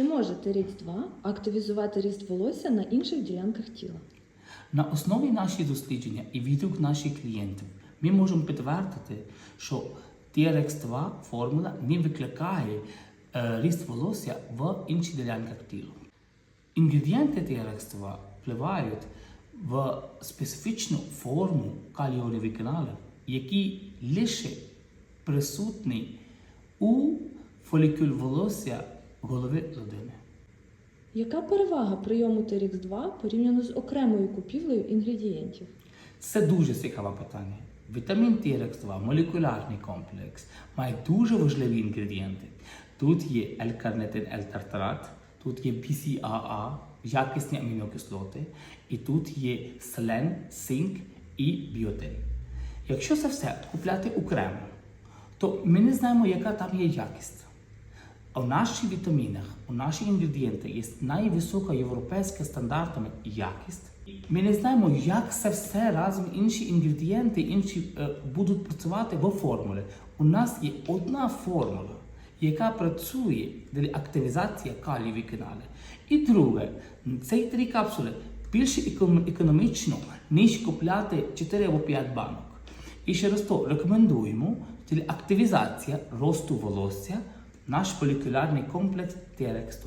Чи може TRX2 активізувати ріст волосся на інших ділянках тіла? На основі наших дослідження і відгук наших клієнтів ми можемо підтвердити, що TRX2 формула не викликає е, ріст волосся в інших ділянках тіла. Інгредієнти TRX2 впливають в специфічну форму калієвих каналів, які лише присутні у фолікуль волосся голови людини. Яка перевага прийому TRX2 порівняно з окремою купівлею інгредієнтів? Це дуже цікаве питання. Вітамін TRX2, молекулярний комплекс, має дуже важливі інгредієнти. Тут є L-карнитин L-тартарат, тут є BCAA, якісні амінокислоти, і тут є селен, цинк і біотин. Якщо це все купляти окремо, то ми не знаємо, яка там є якість. У наших вітамінах, у наших інгредієнтах є найвисока європейська стандартами якість. Ми не знаємо, як це все разом інші інгредієнти інші е, будуть працювати в формулі. У нас є одна формула, яка працює для активізації калієві канали. І друге, ці три капсули більш економ- економічно, ніж купляти 4 або 5 банок. І через то рекомендуємо для активізації росту волосся наш полікулярний комплекс TRX2.